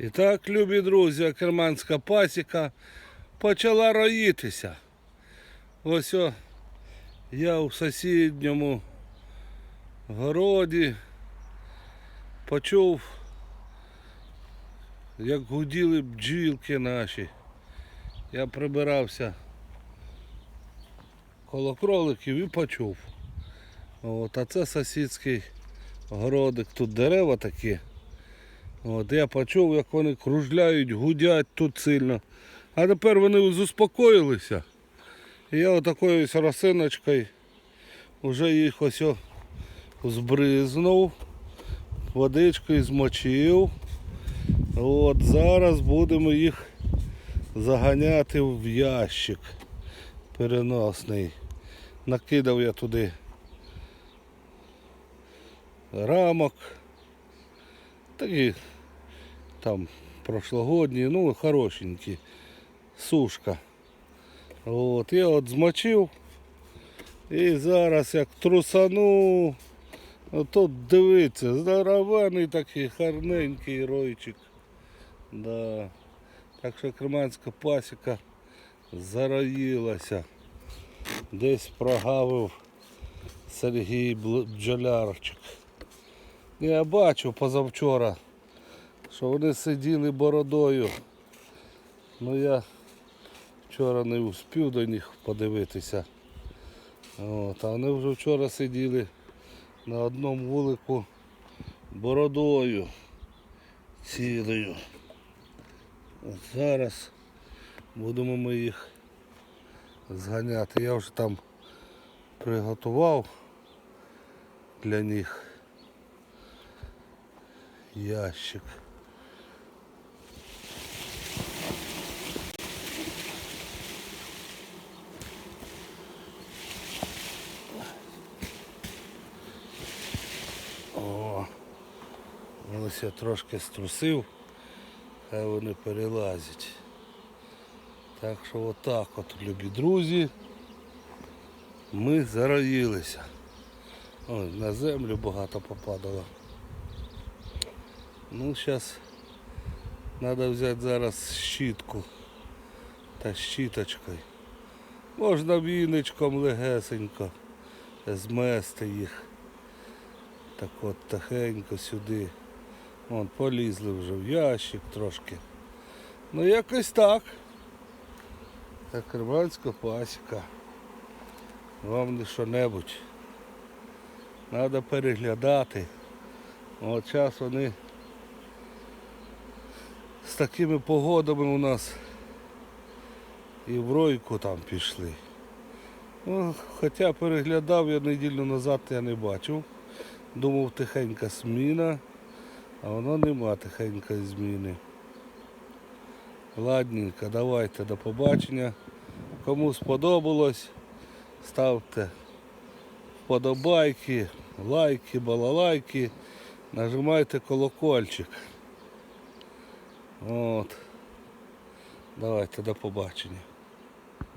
І так, любі друзі, керманська пасіка почала роїтися. Ось о, я у сусідньому городі почув, як гуділи бджілки наші. Я прибирався коло кроликів і почув. От, а це сусідський городик, тут дерева такі. От, я почув, як вони кружляють, гудять тут сильно. А тепер вони заспокоїлися. І я отакою росиночкою вже їх ось збризнув, водичкою змочив. От зараз будемо їх заганяти в ящик переносний. Накидав я туди рамок. Такі там прошлогодні, ну хорошенькі. Сушка. От, я от змочив. І зараз як трусану. Тут дивиться, здоровений такий гарненький ройчик. Да. Так що креманська пасіка зароїлася. Десь прогавив Сергій Бджолярчик. Я бачив позавчора, що вони сиділи бородою. Ну я вчора не успів до них подивитися. От, а вони вже вчора сиділи на одному вулику бородою цілою. От зараз будемо ми їх зганяти. Я вже там приготував для них ящик. О, ось трошки струсив, хай вони перелазять. Так що отак от, любі друзі, ми зароїлися. Ой, на землю багато попадало. Ну, зараз треба взяти зараз щітку та щіточкою. Можна віничком легесенько змести їх. Так от тихенько сюди. Вон полізли вже в ящик трошки. Ну якось так. Та керманська пасіка. Вам не що-небудь. Треба переглядати. От зараз вони з такими погодами у нас і в ройку там пішли. Ну, хоча переглядав я неділю назад, я не бачив. Думав тихенька зміна, а воно нема тихенької зміни. Ладненько, давайте до побачення. Кому сподобалось, ставте вподобайки, лайки, балалайки, нажимайте колокольчик. От. Давайте до побачення.